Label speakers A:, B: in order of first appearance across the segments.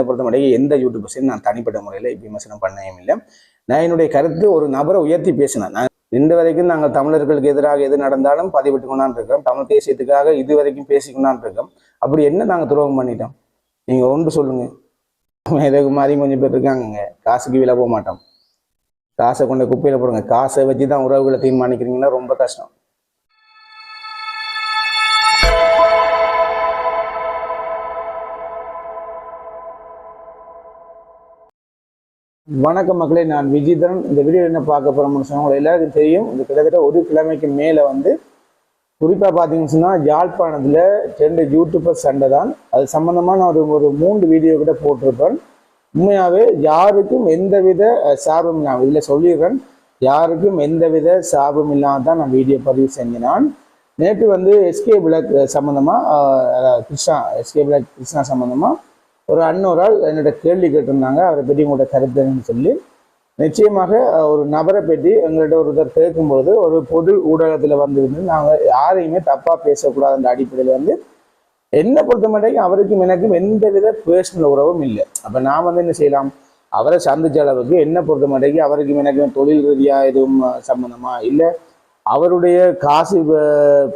A: என்னை பொறுத்த மட்டும் எந்த யூடியூபர்ஸையும் நான் தனிப்பட்ட முறையில் விமர்சனம் பண்ணவும் இல்லை. நான் என்னுடைய கருத்து ஒரு நபரை உயர்த்தி பேசினேன் நான் இன்று வரைக்கும் நாங்கள் தமிழர்களுக்கு எதிராக எது நடந்தாலும் பதிவிட்டு கொண்டான் இருக்கோம் தமிழ் தேசியத்துக்காக இது வரைக்கும் பேசிக்கொண்டான் இருக்கோம் அப்படி என்ன நாங்கள் துரோகம் பண்ணிட்டோம்? நீங்கள் ஒன்று சொல்லுங்க. இதுக்கு மாதிரி கொஞ்சம் பேர் இருக்காங்கங்க. காசுக்கு விலை போக மாட்டோம். காசை கொண்டு குப்பையில் போடுங்க. காசை வச்சு தான் உறவுகளை தீர்மானிக்கிறீங்கன்னா ரொம்ப கஷ்டம். வணக்கம் மக்களே நான் விஜிதரன். இந்த வீடியோ என்ன பார்க்க போறோம்னு சொன்னா எல்லாருக்கும் தெரியும். இந்த கிட்டத்தட்ட ஒரு கிழமைக்கு மேலே வந்து குறிப்பாக பார்த்தீங்கன்னு சொன்னால் யாழ்ப்பாணத்தில் ரெண்டு யூடியூபர் சண்டை தான். அது சம்மந்தமாக நான் ஒரு ஒரு மூன்று வீடியோ கிட்ட போட்டிருப்பேன். உண்மையாகவே யாருக்கும் எந்தவித சாபம் சார்பும் இல்லாமல் இதில் சொல்லிடுறேன். யாருக்கும் எந்தவித சார்பும் இல்லாமல் தான் நான் வீடியோ பதிவு செஞ்சினான். நேற்று வந்து எஸ்கே பிளாக் சம்மந்தமாக கிருஷ்ணா எஸ்கே பிளாக் கிருஷ்ணா சம்மந்தமாக ஒரு அன்னோரால் என்னோட கேள்வி கேட்டிருந்தாங்க. அவரை பற்றி உங்களோட கருத்துன்னு சொல்லி. நிச்சயமாக ஒரு நபரை பற்றி எங்கள்கிட்ட ஒருத்தர் கேட்கும்பொழுது ஒரு பொது ஊடகத்தில் வந்துருந்து நாங்கள் யாரையுமே தப்பாக பேசக்கூடாதுன்ற அடிப்படையில் வந்து என்னை பொறுத்த மட்டும் அவருக்கும் எனக்கும் எந்தவித பர்சனல் உறவும் இல்லை. அப்போ நான் வந்து என்ன செய்யலாம்? அவரை சந்திச்ச அளவுக்கு என்னை பொறுத்த மட்டும் அவருக்கும் எனக்கும் தொழில் ரீதியாக எதுவும் சம்மந்தமா இல்லை. அவருடைய காசு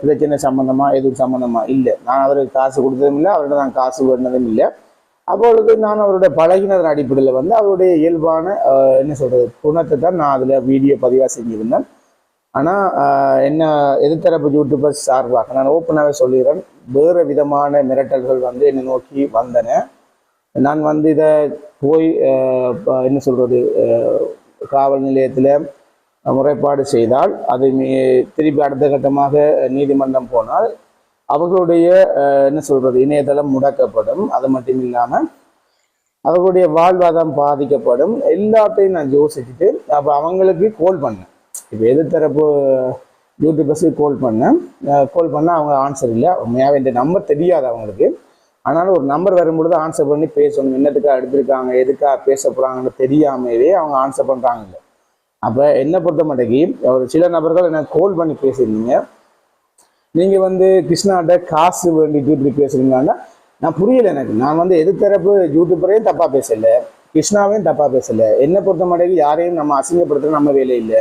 A: பிரச்சனை சம்மந்தமா எதுவும் சம்மந்தமா இல்லை. நான் அவருக்கு காசு கொடுத்ததும் இல்லை அவர்கிட்ட நான் காசு வேண்டதும் இல்லை. அப்பொழுது நான் அவருடைய பழகினதன் அடிப்படையில் வந்து அவருடைய இயல்பான என்ன சொல்கிறது குணத்தை தான் நான் அதில் வீடியோ பதிவாக செஞ்சிருந்தேன். ஆனால் என்ன எதிர்த்தரப்பு யூடியூபர்ஸ் சார்பாக நான் ஓப்பனாகவே சொல்லிடுறேன். வேறு விதமான மிரட்டல்கள் வந்து என்னை நோக்கி வந்தன. நான் வந்து இதை போய் என்ன சொல்கிறது காவல் நிலையத்தில் முறைப்பாடு செய்தால் அது மீ- திருப்பி அடுத்த கட்டமாக நீதிமன்றம் போனால் அவர்களுடைய என்ன சொல்றது இணையதளம் முடக்கப்படும். அது மட்டும் இல்லாமல் அவர்களுடைய வாழ்வாதாரம் பாதிக்கப்படும். எல்லாத்தையும் நான் யோசிச்சுட்டு அப்போ அவங்களுக்கு கால் பண்ணேன். இப்போ எது தரப்பு யூடியூபர்ஸுக்கு கால் பண்ணேன். கால் பண்ணால் அவங்க ஆன்சர் இல்லை. உண்மையாக இந்த நம்பர் தெரியாது அவங்களுக்கு. ஆனாலும் ஒரு நம்பர் வரும்பொழுது ஆன்சர் பண்ணி பேசணும். என்னத்துக்காக எடுத்திருக்காங்க எதுக்காக பேச போகிறாங்கன்னு தெரியாமவே அவங்க ஆன்சர் பண்ணுறாங்க அப்போ என்னை பொறுத்த மாட்டேங்கி ஒரு சில நபர்கள் எனக்கு கால் பண்ணி பேசியிருந்தீங்க. நீங்கள் வந்து கிருஷ்ணாட்ட காசு வேண்டிட்டு இப்படி பேசுறீங்கன்னா நான் புரியல எனக்கு. நான் வந்து எதிர்த்தரப்பு யூடியூப்பரையும் தப்பாக பேசலை கிருஷ்ணாவையும் தப்பாக பேசலை. என்னை பொறுத்த மாட்டேங்கி யாரையும் நம்ம அசிங்கப்படுத்துகிற நம்ம வேலை இல்லை.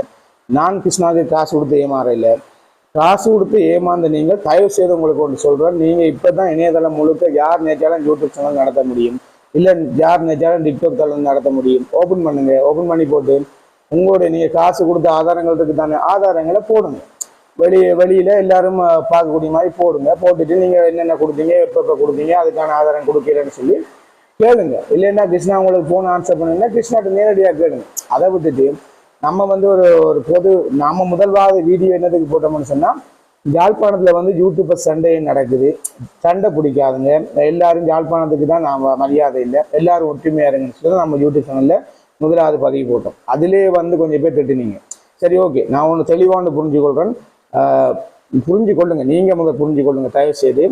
A: நான் கிருஷ்ணாவுக்கு காசு கொடுத்து ஏமாறையில் காசு கொடுத்து ஏமாந்த நீங்கள் தயவு செய்து உங்களுக்கு ஒன்று சொல்கிறேன் நீங்கள் இப்போ தான் இணையதளம் முழுக்க யார் நேச்சாலும் யூடியூப் சேனல் நடத்த முடியும்? இல்லை யார் நேச்சாலும் டிக்டாக் தளம் நடத்த முடியும்? ஓப்பன் பண்ணுங்கள் ஓப்பன் பண்ணி போட்டு உங்களுடைய நீங்கள் காசு கொடுத்த ஆதாரங்கள் தானே ஆதாரங்களை போடுங்க. வெளி வெளியில் எல்லாரும் பார்க்கக்கூடிய மாதிரி போடுங்க. போட்டுட்டு நீங்கள் என்னென்ன கொடுத்தீங்க எப்போ எப்போ கொடுத்தீங்க அதுக்கான ஆதாரம் கொடுக்கலன்னு சொல்லி கேளுங்க. இல்லைன்னா கிருஷ்ணா உங்களுக்கு ஃபோன் ஆன்சர் பண்ணுங்கன்னா கிருஷ்ணாட்ட நேரடியாக கேளுங்க. அதை விட்டுட்டு நம்ம வந்து ஒரு ஒரு பொது நம்ம முதல்வாத வீடியோ என்னதுக்கு போட்டோம்னு சொன்னால் யாழ்ப்பாணத்தில் வந்து யூடியூப்பர் சண்டை நடக்குது. சண்டை பிடிக்காதுங்க. எல்லாரும் யாழ்ப்பாணத்துக்கு தான் நாம் மரியாதை இல்லை. எல்லாரும் ஒற்றுமையாக இருங்கன்னு சொல்லி நம்ம யூடியூப் சேனலில் முதலாவது பதிவு போட்டோம். அதிலே வந்து கொஞ்சம் பேர் திட்டினீங்க. சரி ஓகே நான் ஒன்று தெளிவான்னு புரிஞ்சுக்கொள்கிறேன் புரிஞ்சு கொள்ளுங்க நீங்க முதல் புரிஞ்சு கொள்ளுங்க தயவு செய்து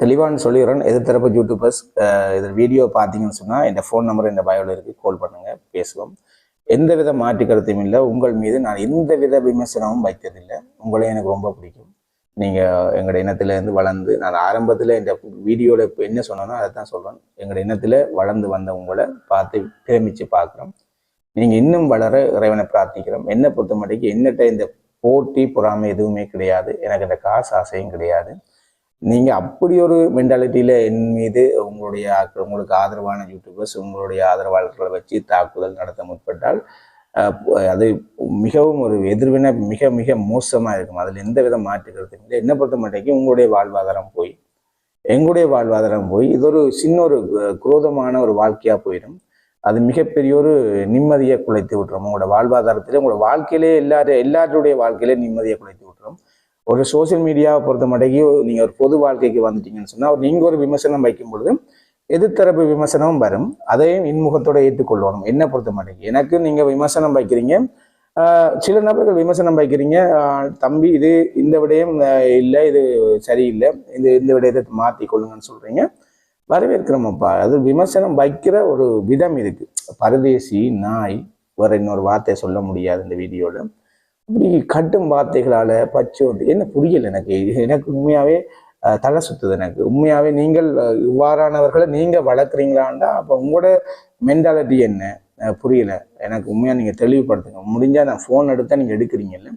A: தெளிவான்னு சொல்லிடுறேன் எதிர்த்தரப்பு யூடியூபர்ஸ் இதில் வீடியோ பார்த்தீங்கன்னு சொன்னால் இந்த ஃபோன் நம்பர் இந்த பயோவில் இருக்குது கால் பண்ணுங்க. பேசுவோம். எந்தவித மாற்று கருத்தையும் இல்லை. உங்கள் மீது நான் எந்த வித விமர்சனமும் வைத்ததில்லை. உங்களையும் எனக்கு ரொம்ப பிடிக்கும். நீங்கள் எங்களோட இனத்திலேருந்து வளர்ந்து நான் ஆரம்பத்தில் இந்த வீடியோவில் இப்போ என்ன சொன்னேன்னா அதை தான் சொல்கிறேன் எங்களோட இனத்தில் வளர்ந்து வந்த உங்களை பார்த்து பிரமிச்சு பார்க்குறோம். நீங்கள் இன்னும் வளர இறைவனை பிரார்த்திக்கிறோம். என்னை பொறுத்த மட்டும் என்னட்ட இந்த போட்டி பொறாமை எதுவுமே கிடையாது. எனக்கு இந்த காசு ஆசையும் கிடையாது. நீங்கள் அப்படி ஒரு மென்டாலிட்டியில் என் மீது உங்களுடைய உங்களுக்கு ஆதரவான யூடியூபர்ஸ் உங்களுடைய ஆதரவாளர்களை வச்சு தாக்குதல் நடத்த முற்பட்டால் அது மிகவும் ஒரு எதிர்வினை மிக மிக மோசமாக இருக்கும். அதில் எந்த வித மாற்றுக்கிறது இல்லை. என்னை பொறுத்த மட்டும் உங்களுடைய வாழ்வாதாரம் போய் எங்களுடைய வாழ்வாதாரம் போய் இது ஒரு சின்ன ஒரு குரோதமான ஒரு வாழ்க்கையாக போயிடும். அது மிகப்பெரிய ஒரு நிம்மதியை குலைத்து விட்டுரும். உங்களோட வாழ்வாதாரத்தில் உங்களோட வாழ்க்கையிலே எல்லாரும் எல்லாருடைய வாழ்க்கையிலே நிம்மதியை குலைத்து விட்டுரும். ஒரு சோஷியல் மீடியாவை பொறுத்த மட்டும் நீங்கள் ஒரு பொது வாழ்க்கைக்கு வந்துட்டீங்கன்னு சொன்னால் நீங்கள் ஒரு விமர்சனம் வைக்கும் பொழுது எதிர்த்தரப்பு விமர்சனமும் வரும். அதையும் இன்முகத்தோட ஏற்றுக்கொள்ளணும் என்னை பொறுத்த மாட்டேங்க எனக்கு நீங்கள் விமர்சனம் வைக்கிறீங்க. சில நபர்கள் விமர்சனம் வைக்கிறீங்க. தம்பி இது இந்த விடயம் இல்லை. இது சரியில்லை. இந்த இந்த விடயத்தை மாற்றி கொள்ளுங்கன்னு சொல்கிறீங்க வரவேற்கிறோமப்பா. அது விமர்சனம் வைக்கிற ஒரு விதம் இருக்கு. பரதேசி நாய் வேற இன்னொரு வார்த்தை சொல்ல முடியாது இந்த வீடியோவில் இப்படி கட்டும் வார்த்தைகளால் பச்சோந்து என்ன புரியல எனக்கு. எனக்கு உண்மையாகவே தலை சுத்துது எனக்கு. உண்மையாவே நீங்கள் இவ்வாறானவர்களை நீங்க வளர்க்குறீங்களாண்டா அப்போ உங்களோட மென்டாலிட்டி என்ன? புரியல. எனக்கு உண்மையா நீங்க தெளிவுபடுத்துங்க. முடிஞ்சா நான் ஃபோன் எடுத்தா நீங்க எடுக்கிறீங்கல்ல.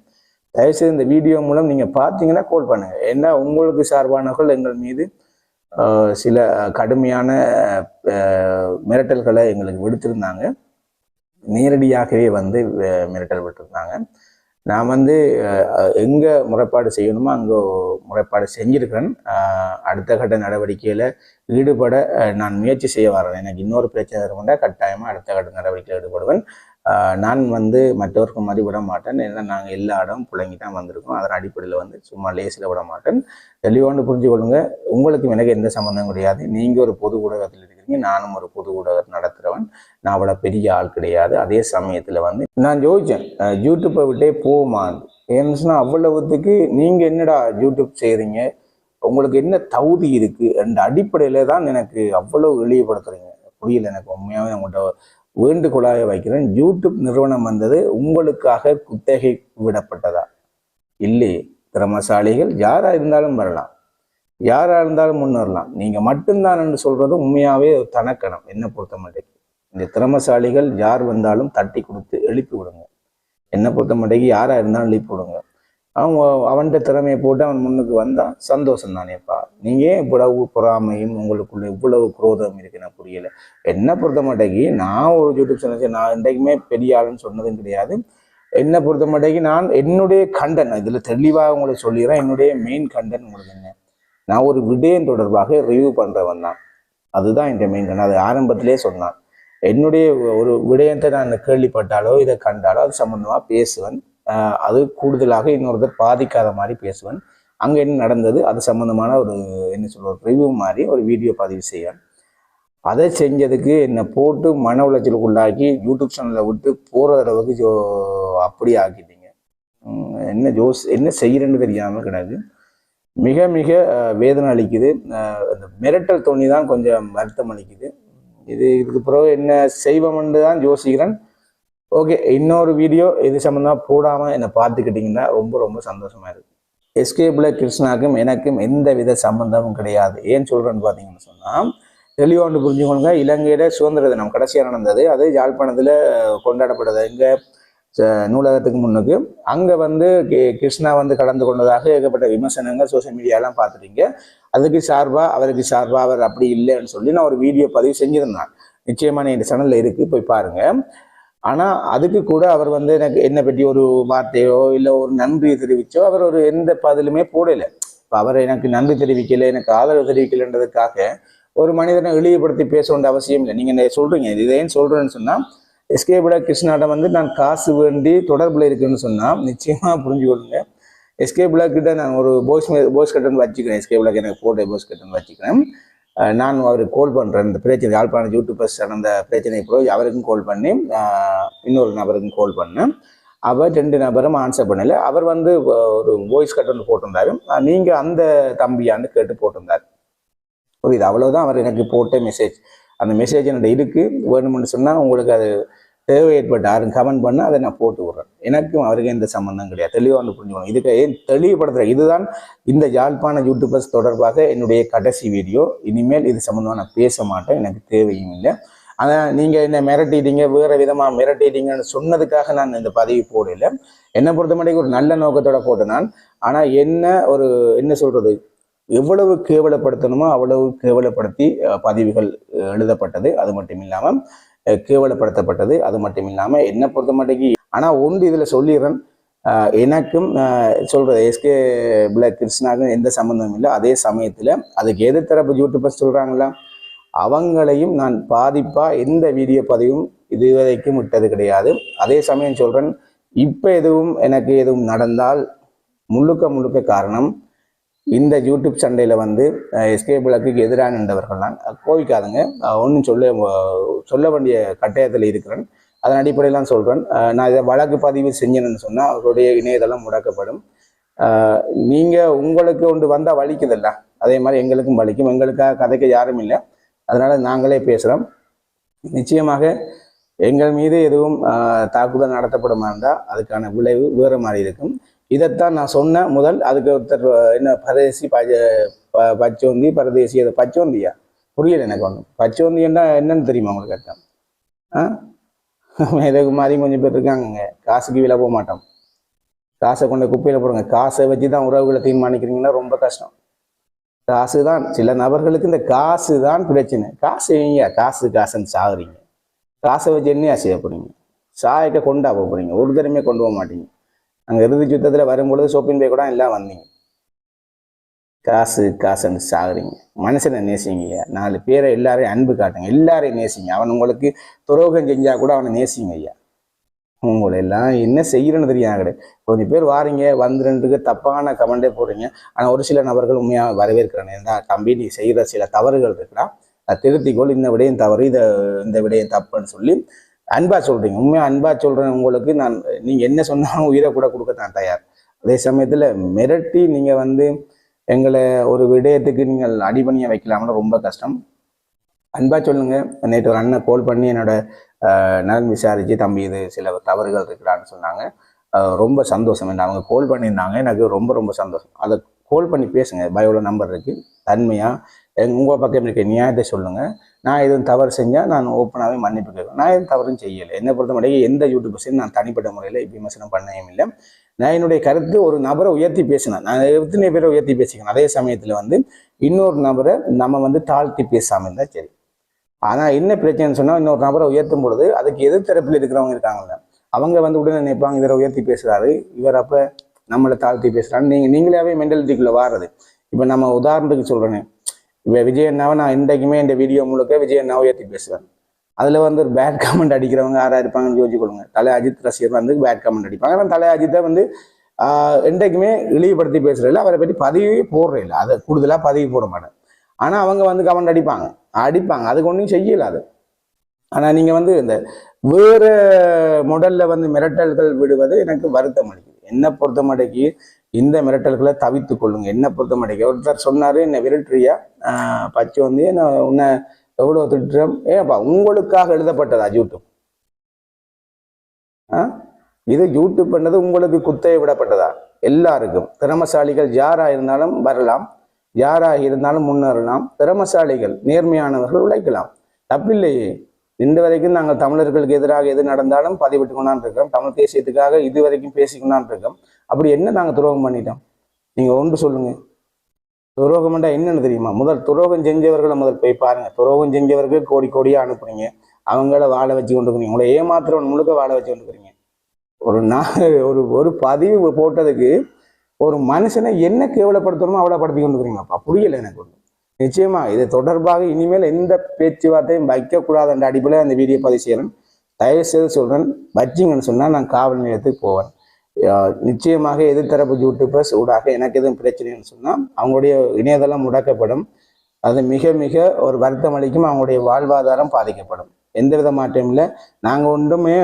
A: தயவுசெய்து இந்த வீடியோ மூலம் நீங்க பார்த்தீங்கன்னா கால் பண்ணுங்க. ஏன்னா உங்களுக்கு சார்பானவர்கள் எங்கள் மீது சில கடுமையான மிரட்டல்களை எங்களுக்கு விடுத்திருந்தாங்க. நேரடியாகவே வந்து மிரட்டல் விட்டுருந்தாங்க. நான் வந்து எங்கே முறைப்பாடு செய்யணுமோ அங்கே முறைப்பாடு செஞ்சுருக்கிறேன். அடுத்த கட்ட நடவடிக்கையில் ஈடுபட நான் முயற்சி செய்ய வரேன். எனக்கு இன்னொரு பிரச்சனை இருந்தால் கட்டாயமாக அடுத்த கட்ட நடவடிக்கையில் ஈடுபடுவேன். நான் வந்து மற்றவருக்கு மாதிரி விட மாட்டேன். ஏன்னா நாங்கள் எல்லா இடம் பிள்ளைங்க தான் வந்திருக்கோம். அதன் அடிப்படையில் வந்து சும்மா லேசில் விட மாட்டேன். தெளிவாண்டு புரிஞ்சு கொள்ளுங்க உங்களுக்கும் எனக்கு எந்த சம்மந்தம் கிடையாது. நீங்கள் ஒரு பொது ஊடகத்தில் இருக்கிறீங்க. நானும் ஒரு பொது ஊடகம் நடத்துகிறவன் நான் அவ்வளோ பெரிய ஆள் கிடையாது. அதே சமயத்தில் வந்து நான் யோசித்தேன் யூடியூப்பை விட்டே போமா ஏன்னு சொன்னால் அவ்வளவுத்துக்கு நீங்கள் என்னடா யூடியூப் செய்கிறீங்க உங்களுக்கு என்ன தகுதி இருக்குது அந்த அடிப்படையில் தான் எனக்கு அவ்வளோ எளியப்படுத்துறீங்க புரியல எனக்கு உண்மையாகவே உங்கள்கிட்ட வேண்டுகோளாக வைக்கிறேன். யூடியூப் நிறுவனம் வந்தது உங்களுக்காக குத்தகை விடப்பட்டதா? இல்லை திறமசாலிகள் யாரா இருந்தாலும் வரலாம். யாரா இருந்தாலும் முன்னேறலாம். நீங்க மட்டும்தான் என்று சொல்றது உண்மையாவே தனக்கணம் என்னை பொறுத்த மட்டும் இந்த திறமசாலிகள் யார் வந்தாலும் தட்டி கொடுத்து எழுப்பி விடுங்க. என்னை பொறுத்த மட்டும் யாரா இருந்தாலும் எழுப்பி விடுங்க. அவன் அவன்கிட்ட திறமையை போட்டு அவன் முன்னுக்கு வந்தா சந்தோஷம் தானேப்பா நீங்கள் ஏன் இவ்வளவு பொறாமையும் உங்களுக்குள்ள இவ்வளவு குரோதம் இருக்கு? நான் புரியல. என்னை பொறுத்த மாட்டேங்கி நான் ஒரு யூடியூப் சேனல் நான் என்றைக்குமே பெரிய ஆளுன்னு சொன்னதும் கிடையாது. என்னை பொறுத்த மாட்டேங்கி நான் என்னுடைய கண்டன் இதில் தெளிவாக உங்களுக்கு சொல்லிடுறேன். என்னுடைய மெயின் கண்டன் உங்களுக்கு என்ன? நான் ஒரு விடயம் தொடர்பாக ரிவ்யூ பண்ணுறவன் தான். அதுதான் என் மெயின் கண்டன் அது ஆரம்பத்திலே சொன்னான். என்னுடைய ஒரு விடயத்தை நான் கேள்விப்பட்டாலோ இதை கண்டாலோ அது சம்மந்தமாக பேசுவேன். அது கூடுதலாக இன்னொருத்தர் பாதிக்காத மாதிரி பேசுவேன். அங்கே என்ன நடந்தது? அது சம்மந்தமான ஒரு என்ன சொல்ற ரிவ்யூ மாதிரி ஒரு வீடியோ பதிவு செய்வேன் அதை செஞ்சதுக்கு என்னை போட்டு மன உளைச்சலுக்குள்ளாக்கி யூடியூப் சேனலை விட்டு போகிற அளவுக்கு ஜோ அப்படி ஆக்கிட்டீங்க. என்ன ஜோஸ் என்ன செய்கிறேன்னு தெரியாமல் கிடையாது மிக மிக வேதனை அளிக்குது. அந்த மிரட்டல் தோணி தான் கொஞ்சம் வருத்தம் அளிக்குது. இது இதுக்கு பிறகு என்ன செய்வோம்னு தான் யோசிக்கிறேன். ஓகே இன்னொரு வீடியோ இது சம்மந்தமாக போடாமல் என்னை பார்த்துக்கிட்டிங்கன்னா ரொம்ப ரொம்ப சந்தோஷமாக இருக்குது எஸ்கேபில் கிருஷ்ணாக்கும் எனக்கும் எந்த வித சம்பந்தமும் கிடையாது. ஏன் சொல்கிறேன்னு பார்த்தீங்கன்னு சொன்னால் தெளிவாக ஒன்று புரிஞ்சுக்கோங்க இலங்கையில சுதந்திர தினம் கடைசியாக நடந்தது. அது யாழ்ப்பாணத்தில் கொண்டாடப்பட்டது. எங்கே நூலகத்துக்கு முன்னுக்கு. அங்கே வந்து கி- கிருஷ்ணா வந்து கலந்து கொண்டதாக ஏகப்பட்ட விமர்சனங்கள் சோஷியல் மீடியாலாம் பார்த்துட்டீங்க. அதுக்கு சார்பாக அவருக்கு சார்பாக அவர் அப்படி இல்லைன்னு சொல்லி நான் ஒரு வீடியோ பதிவு செஞ்சுருந்தேன். நிச்சயமான என் சேனலில் இருக்குது போய் பாருங்கள் ஆனால் அதுக்கு கூட அவர் வந்து எனக்கு என்னை பற்றி ஒரு வார்த்தையோ இல்லை ஒரு நன்றி தெரிவிச்சோ அவர் ஒரு எந்த பதிலுமே போடலை. இப்போ அவர் எனக்கு நன்றி தெரிவிக்கலை எனக்கு ஆதரவு தெரிவிக்கலைன்றதுக்காக ஒரு மனிதனை இழிவுபடுத்தி பேச வேண்டிய அவசியம் இல்லை. நீங்கள் சொல்கிறீங்க இது ஏன் சொல்கிறேன்னு சொன்னால் எஸ்கேபிட கிருஷ்ணாட்ட வந்து நான் காசு வேண்டி தொடர்பில் இருக்குன்னு சொன்னால் நிச்சயமாக புரிஞ்சுக்கொள்ளுங்க எஸ்கேபிளா கிட்ட நான் ஒரு போய்ஸ் போய்ஸ் கட்டன் வச்சுக்கிறேன். எஸ்கே பிளாக் எனக்கு போட்ட போய்ஸ் கட்டன் வச்சுக்கிறேன். நான் அவருக்கு கால் பண்ணுறேன் இந்த பிரச்சனை யாழ்ப்பாணம் யூடியூபர்ஸ் நடந்த பிரச்சனை போய் அவருக்கும் கால் பண்ணி இன்னொரு நபருக்கும் கால் பண்ணேன். அவர் ரெண்டு நபரும் ஆன்சர் பண்ணல. அவர் வந்து ஒரு வாய்ஸ் கட் ஒன்று போட்டிருந்தாரு. நீங்கள் அந்த தம்பியான்னு கேட்டு போட்டிருந்தார். புரியுது? அவ்வளோதான் அவர் எனக்கு போட்ட மெசேஜ் அந்த மெசேஜ் என்னோட இருக்குது வேணும்னு சொன்னால் உங்களுக்கு அது தேவை ஏற்பட்டு யாரும் கமெண்ட் பண்ண அதை நான் போட்டு விடுறேன். எனக்கும் அவருக்கும் எந்த சம்பந்தம் கிடையாது. தெளிவாக வந்து புரிஞ்சுக்கணும். இதுக்கு ஏன் தெளிவுபடுத்துறேன் இதுதான் இந்த யாழ்ப்பாண யூடியூபர்ஸ் தொடர்பாக என்னுடைய கடைசி வீடியோ. இனிமேல் இது சம்மந்தமாக நான் பேச மாட்டேன். எனக்கு தேவையும் இல்லை. ஆனால் நீங்கள் என்ன மிரட்டிட்டீங்க வேறு விதமாக மிரட்டிட்டீங்கன்னு சொன்னதுக்காக நான் இந்த பதவி போடல. என்னை பொறுத்தமட்டைக்கு ஒரு நல்ல நோக்கத்தோட போட்டேன் நான். ஆனால் என்ன ஒரு என்ன சொல்கிறது எவ்வளவு கேவலப்படுத்தணுமோ அவ்வளவு கேவலப்படுத்தி பதிவுகள் எழுதப்பட்டது. அது மட்டும் இல்லாமல் கேவலப்படுத்தப்பட்டது. அது மட்டும் இல்லாமல் என்னை பொறுத்த மட்டும் ஆனால் ஒன்று இதில் சொல்லிடுறேன். எனக்கும் சொல்கிறது எஸ்கே பிளாக் கிருஷ்ணாக்கும் எந்த சம்மந்தமும் இல்லை. அதே சமயத்தில் அதுக்கு எதிர்த்தரப்பு யூடியூபர்ஸ் சொல்கிறாங்களா அவங்களையும் நான் பாதிப்பாக எந்த வீடியோ பதிவும் இதுவரைக்கும் விட்டது கிடையாது. அதே சமயம் சொல்கிறேன் இப்போ எதுவும் எனக்கு எதுவும் நடந்தால் முழுக்க முழுக்க காரணம் இந்த யூடியூப் சண்டையில் வந்து எஸ்கே பிளக்குக்கு எதிராக நின்றவர்கள் தான் கோவிக்காதுங்க. ஒன்றும் சொல்ல சொல்ல வேண்டிய கட்டாயத்தில் இருக்கிறேன். அதன் அடிப்படையில் சொல்கிறேன் நான் இதை வழக்கு பதிவு செஞ்சேன்னு சொன்னால் அவருடைய இணையதளம் முடக்கப்படும். நீங்கள் உங்களுக்கு ஒன்று வந்தால் வலிக்குதில்ல? அதே மாதிரி எங்களுக்கும் வலிக்கும். எங்களுக்காக கதைக்க யாரும் இல்லை. அதனால் நாங்களே பேசுகிறோம் நிச்சயமாக எங்கள் மீது எதுவும் தாக்குதல் நடத்தப்படுமா இருந்தால் அதுக்கான விளைவு வேறு மாதிரி இருக்கும். இதைத்தான் நான் சொன்னேன் முதல். அதுக்கு ஒருத்தர் என்ன பரதேசி பஜ ப- பச்சோந்தி பரதேசி அது பச்சோந்தியா? புரியல எனக்கு ஒன்று பச்சோந்தின்னா என்னன்னு தெரியுமா உங்களுக்கு கேட்டேன் ஆ? இதுக்கு மாதிரி கொஞ்சம் பேர் இருக்காங்கங்க. காசுக்கு விலை போக மாட்டோம். காசை கொண்டு குப்பையில் போடுங்க. காசை வச்சு தான் உறவுகளை தீர்மானிக்கிறீங்கன்னா ரொம்ப கஷ்டம். காசு தான். சில நபர்களுக்கு இந்த காசு தான் பிரச்சனை. காசு வைங்க காசு காசுன்னு சாகுறீங்க. காசை வச்சு என்னையா செய்ய போறீங்க? சாயக்க கொண்டா போக போறீங்க. ஒரு தடமே கொண்டு போக மாட்டீங்க. அங்கே இறுதி சுத்தத்தில் வரும்பொழுது சோப்பின் பே கூட எல்லாம் வந்தீங்க. காசு காசுன்னு சாகுறீங்க. மனுஷனை நேசிங்க. நாலு பேரை எல்லாரையும் அன்பு காட்டுங்க. எல்லாரையும் நேசிங்க. அவன் உங்களுக்கு துரோகம் செஞ்சா கூட அவனை நேசிங்க ஐயா. உங்களை எல்லாம் என்ன செய்யறன்னு தெரியாது கிடையாது கொஞ்சம் பேர் வாரீங்க வந்துருன்றதுக்கு தப்பான கமெண்டே போடுறீங்க. ஆனால் ஒரு சில நபர்கள் உண்மையாக வரவேற்கிறேன். ஏன்னா தம்பி நீ செய்கிற சில தவறுகள் இருக்கலாம் அதை திருத்திக்கொள். இந்த விடையும் தவறு. இதை இந்த விடையும் தப்புன்னு சொல்லி அன்பா சொல்றீங்க. உண்மையாக அன்பா சொல்றேன் உங்களுக்கு நான் நீங்க என்ன சொன்னாலும் உயிரை கூட கொடுக்க நான் தயார். அதே சமயத்துல மிரட்டி நீங்க வந்து எங்களை ஒரு விடயத்துக்கு நீங்கள் அடிபணிய வைக்கலாம்னு ரொம்ப கஷ்டம். அன்பா சொல்லுங்க. நேற்று ஒரு அண்ணன் கால் பண்ணி என்னோட நலன் விசாரிச்சு தம்பி இது சில தவறுகள் இருக்கிறான்னு சொன்னாங்க. ரொம்ப சந்தோஷம். என்ன அவங்க கால் பண்ணியிருந்தாங்க. எனக்கு ரொம்ப ரொம்ப சந்தோஷம். அதை கால் பண்ணி பேசுங்க. பயோல நம்பர் இருக்கு. தன்மையா எங்க- உங்க பக்கம் இருக்க. நியாயத்தை சொல்லுங்க. நான் எதுவும் தவறு செஞ்சால் நான் ஓப்பனாகவே மன்னிப்பு கேட்குறேன் நான் எதுவும் தவறும் செய்யலை. என்னை பொறுத்த வரைக்கும் எந்த யூடியூபர்ஸையும் நான் தனிப்பட்ட முறையில் விமர்சனம் பண்ணவும் இல்லை. நான் என்னுடைய கருத்து ஒரு நபரை உயர்த்தி பேசினேன். நான் எத்தனை பேரை உயர்த்தி பேசிக்கிறேன் அதே சமயத்தில் வந்து இன்னொரு நபரை நம்ம வந்து தாழ்த்தி பேசாமல் இருந்தால் சரி. ஆனால் என்ன பிரச்சனைன்னு சொன்னால் இன்னொரு நபரை உயர்த்தும் பொழுது அதுக்கு எதிர்த்தரப்பில் இருக்கிறவங்க இருக்காங்கல்ல. அவங்க வந்து உடனே நினைப்பாங்க இவரை உயர்த்தி பேசுகிறாரு இவர் அப்போ நம்மளை தாழ்த்தி பேசுகிறான்னு நீங்கள் நீங்களாவே மென்டாலிட்டிக்குள்ளே வாரது. இப்போ நம்ம உதாரணத்துக்கு சொல்கிறேனே இப்போ விஜய் அண்ணாவை நான் இன்றைக்குமே இந்த வீடியோ முழுக்க விஜய் அண்ணாவை ஏற்றி பேசுவேன். அதில் வந்து ஒரு பேட் கமெண்ட் அடிக்கிறவங்க யாராக இருப்பாங்கன்னு யோசிச்சு கொள்ளுங்க தலை அஜித் ரசிகர் வந்து பேட் கமெண்ட் அடிப்பாங்க. ஆனால் தலை அஜித்தை வந்து ஆஹ், என்றைக்குமே இழிவுபடுத்தி பேசுறதில்ல அவரை பற்றி பதிவே போடுறே இல்லை. அதை கூடுதலாக பதிவு போட மாட்டேன். ஆனால் அவங்க வந்து கமெண்ட் அடிப்பாங்க. அடிப்பாங்க. அதுக்கு ஒன்றும் செய்யல அது. ஆனால் நீங்கள் வந்து இந்த வேறு மொடலில் வந்து மிரட்டல்கள் விடுவது எனக்கு வருத்தம் அளிக்குது. என்னை பொறுத்த மாட்டேக்கு இந்த மிரட்டல்களை தவித்து கொள்ளுங்க. என்ன பொறுத்த ஒருத்தர் சொன்னார் என்னை விரட்டுறியா? பச்சை வந்து நான் உன்னை எவ்வளோ திட்டம் ஏப்பா உங்களுக்காக எழுதப்பட்டதா யூடியூப். ஆ? இது யூடியூப் பண்ணது உங்களுக்கு குத்தகை விடப்பட்டதா? எல்லாருக்கும். திறமசாலிகள் யாராக இருந்தாலும் வரலாம். யாராக இருந்தாலும் முன்னேறலாம். திறமசாலிகள் நேர்மையானவர்கள் உழைக்கலாம். தப்பில்லையே. இன்று வரைக்கும் நாங்கள் தமிழர்களுக்கு எதிராக எது நடந்தாலும் பதிவிட்டு கொண்டான் இருக்கோம் தமிழ் தேசியத்துக்காக இது வரைக்கும் பேசிக்கொண்டான் இருக்கோம் அப்படி என்ன நாங்கள் துரோகம் பண்ணிட்டோம்? நீங்க ஒன்று சொல்லுங்க. துரோகம்ண்டா என்னன்னு தெரியுமா? முதல் துரோகம் செஞ்சவர்களை முதல் போய் பாருங்க. துரோகம் செஞ்சவர்கள் கோடி கோடியா அனுப்புறீங்க. அவங்கள வாழ வச்சு கொண்டு இருக்கிறீங்க உங்களை ஏமாத்துறவன் முழுக்க வாழ வச்சு கொண்டு இருக்கிறீங்க ஒரு நான் ஒரு ஒரு பதிவு போட்டதுக்கு ஒரு மனுஷனை என்ன கேவலப்படுத்தணுமோ அவ்வளோப்படுத்தி கொண்டு இருக்கிறீங்கப்பா புரியல எனக்கு ஒன்று நிச்சயமா இது தொடர்பாக இனிமேல் எந்த பேச்சுவார்த்தையும் வைக்கக்கூடாதுன்ற அடிப்படையில் அந்த வீடியோ பதிவு செய்கிறேன் தயவு செய்து சொல்றேன் வச்சிங்கன்னு சொன்னால் நான் காவல் நிலையத்துக்கு போவேன். நிச்சயமாக எதிர்த்தரப்பு யூடியூபர்ஸ் ஊடாக எனக்கு எதுவும் பிரச்சனைன்னு சொன்னால் அவங்களுடைய இணையதளம் முடக்கப்படும். அது மிக மிக ஒரு வருத்தம் அளிக்கும் அவங்களுடைய வாழ்வாதாரம் பாதிக்கப்படும். எந்த வித மாற்றமும் இல்லை. நாங்கள் ஒன்றுமே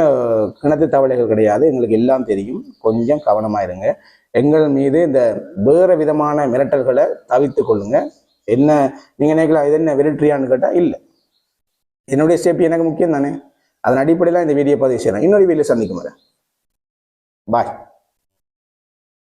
A: கிணத்து தவளைகள் கிடையாது. எங்களுக்கு எல்லாம் தெரியும். கொஞ்சம் கவனமாக இருங்க. எங்கள் மீது இந்த வேறு விதமான மிரட்டல்களை தவித்து கொள்ளுங்கள் என்ன நீங்கள் நினைக்கலாம் இது என்ன விரட்டுறியான்னு கேட்டால் இல்லை. என்னுடைய சேஃப்டி எனக்கு முக்கியம் தானே அதன் அடிப்படையில் இந்த வீடியோ பதிவு செய்கிறேன் இன்னொரு வீடியோ சந்திக்கும் வரேன் பாய்